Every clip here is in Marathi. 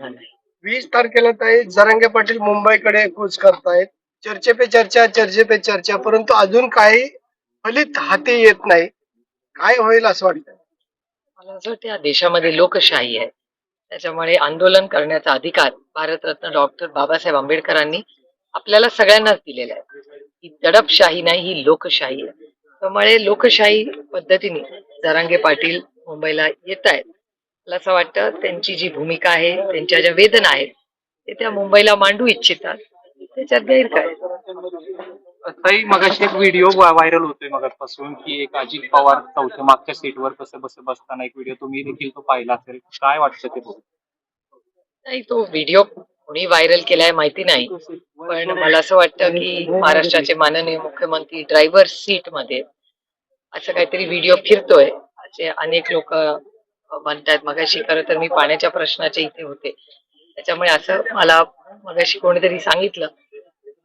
वीस तारखेला ताई जरांगे पाटील मुंबईकडे कूच करतायत. चर्चे पे चर्चा चर्चे पे चर्चा परंतु अजून काही फलित हाती येत नाही. काय होईल असं वाटतं मला असं वाटतं या देशामध्ये लोकशाही आहे. त्याच्यामुळे आंदोलन करण्याचा अधिकार भारतरत्न डॉक्टर बाबासाहेब आंबेडकरांनी आपल्याला सगळ्यांनाच दिलेला आहे. ही दडपशाही नाही ही लोकशाही आहे. त्यामुळे लोकशाही पद्धतीने जरांगे पाटील मुंबईला येत आहेत मला असं वाटतं त्यांची जी भूमिका आहे त्यांच्या ज्या वेदना आहेत ते त्या मुंबईला मांडू इच्छितात. त्याच्यात गैर काय ताई मगाशी एक व्हिडिओ व्हायरल होतोय मगापासून की एक अजित पवार चौथ्या मागच्या सीटवर कसं बस बसताना एक व्हिडिओ तुम्ही देखील तो पाहिला असेल. काय वाटतं ते? नाही तो व्हिडिओ कोणी व्हायरल केलाय माहिती नाही. पण मला असं वाटतं की महाराष्ट्राचे माननीय मुख्यमंत्री ड्रायव्हर सीटमध्ये असं काहीतरी व्हिडिओ फिरतोय. असे अनेक लोक म्हणतात मगाशी खरं तर मी पाण्याच्या प्रश्नाचे इथे होते. त्याच्यामुळे असं मला मगाशी कोणीतरी सांगितलं.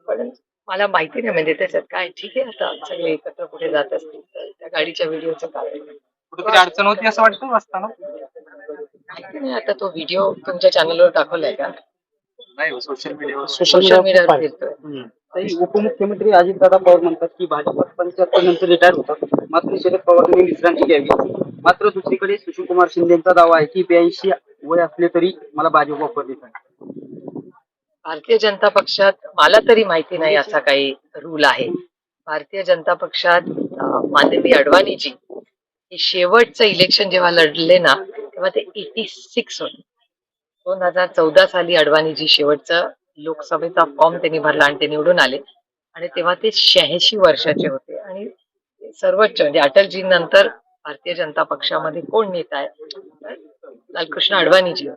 पण मला माहिती नाही म्हणजे त्याच्यात काय ठीक आहे आता सगळे एकत्र कुठे जात असतील तर त्या गाडीच्या व्हिडिओचं काय? कुठेतरी अडचण होती असं वाटतं माहिती नाही आता तो व्हिडिओ तुमच्या चॅनलवर दाखवलाय का? नाही सोशल मीडियावर सोशल मीडियावर फिरतोय तरी उपमुख्यमंत्री अजितदादा पवार म्हणतात की भाजपात पंच्याहत्तर नंतर रिटायर होतात. मात्र शरद पवारांनी विश्रांती घ्यावी. मात्र दुसरीकडे सुशीलकुमार शिंदेचा दावा आहे की ब्याऐंशी वय असले तरी मला भाजप वापर देत आहे भारतीय जनता पक्षात मला तरी माहिती नाही असा काही रूल आहे. भारतीय जनता पक्षात माननीय अडवाणीजी हे शेवटचं इलेक्शन जेव्हा लढले ना तेव्हा ते एटी सिक्स होते. दोन हजार चौदा साली अडवाणीजी शेवटचा लोकसभेचा फॉर्म त्यांनी भरला आणि ते निवडून आले. आणि तेव्हा ते शहाऐंशी वर्षाचे होते. आणि सर्वोच्च म्हणजे अटलजी नंतर भारतीय जनता पक्षामध्ये कोण नेता आहे? लालकृष्ण अडवाणीजी.